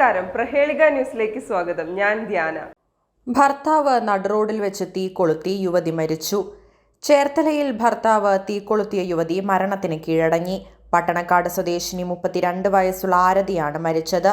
നമസ്കാരം. പ്രഹേളിക ന്യൂസിലേക്ക് സ്വാഗതം. ഞാൻ ധ്യാന. ഭർത്താവ് നടുറോഡിൽ വെച്ച് തീ കൊളുത്തി യുവതി മരിച്ചു. ചേർത്തലയിൽ ഭർത്താവ് തീ കൊളുത്തിയ യുവതി മരണത്തിന് കീഴടങ്ങി. പട്ടണക്കാട് സ്വദേശിനി മുപ്പത്തിരണ്ട് വയസ്സുള്ള ആരതിയാണ് മരിച്ചത്.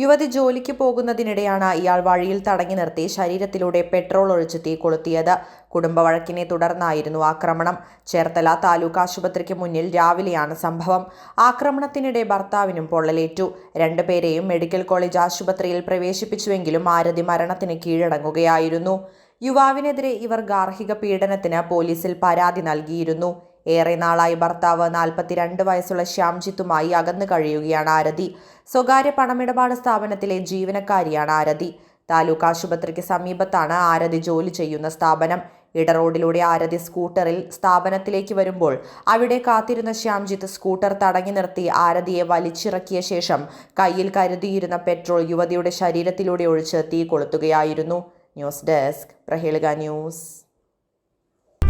യുവതി ജോലിക്ക് പോകുന്നതിനിടെയാണ് ഇയാൾ വഴിയിൽ തടങ്ങി നിർത്തി ശരീരത്തിലൂടെ പെട്രോൾ ഒഴിച്ച് തീ കൊളുത്തിയത്. കുടുംബവഴക്കിനെ തുടർന്നായിരുന്നു ആക്രമണം. ചേർത്തല താലൂക്ക് ആശുപത്രിക്ക് മുന്നിൽ രാവിലെയാണ് സംഭവം. ആക്രമണത്തിനിടെ ഭർത്താവിനും പൊള്ളലേറ്റു. രണ്ടുപേരെയും മെഡിക്കൽ കോളേജ് ആശുപത്രിയിൽ പ്രവേശിപ്പിച്ചുവെങ്കിലും ആരതി മരണത്തിന് കീഴടങ്ങുകയായിരുന്നു. യുവാവിനെതിരെ ഇവർ ഗാർഹിക പീഡനത്തിന് പോലീസിൽ പരാതി നൽകിയിരുന്നു. ഏറെ നാളായി ഭർത്താവ് നാൽപ്പത്തിരണ്ട് വയസ്സുള്ള ശ്യാംജിത്തുമായി അകന്നു കഴിയുകയാണ് ആരതി. സ്വകാര്യ പണമിടപാട് സ്ഥാപനത്തിലെ ജീവനക്കാരിയാണ് ആരതി. താലൂക്ക് ആശുപത്രിക്ക് സമീപത്താണ് ആരതി ജോലി ചെയ്യുന്ന സ്ഥാപനം. ഇടറോഡിലൂടെ ആരതി സ്കൂട്ടറിൽ സ്ഥാപനത്തിലേക്ക് വരുമ്പോൾ അവിടെ കാത്തിരുന്ന ശ്യാംജിത്ത് സ്കൂട്ടർ തടഞ്ഞു നിർത്തി ആരതിയെ വലിച്ചിറക്കിയ ശേഷം കയ്യിൽ കരുതിയിരുന്ന പെട്രോൾ യുവതിയുടെ ശരീരത്തിലൂടെ ഒഴിച്ച് തീ കൊളുത്തുകയായിരുന്നു. ന്യൂസ് ഡെസ്ക് പ്രഹേളിക ന്യൂസ്.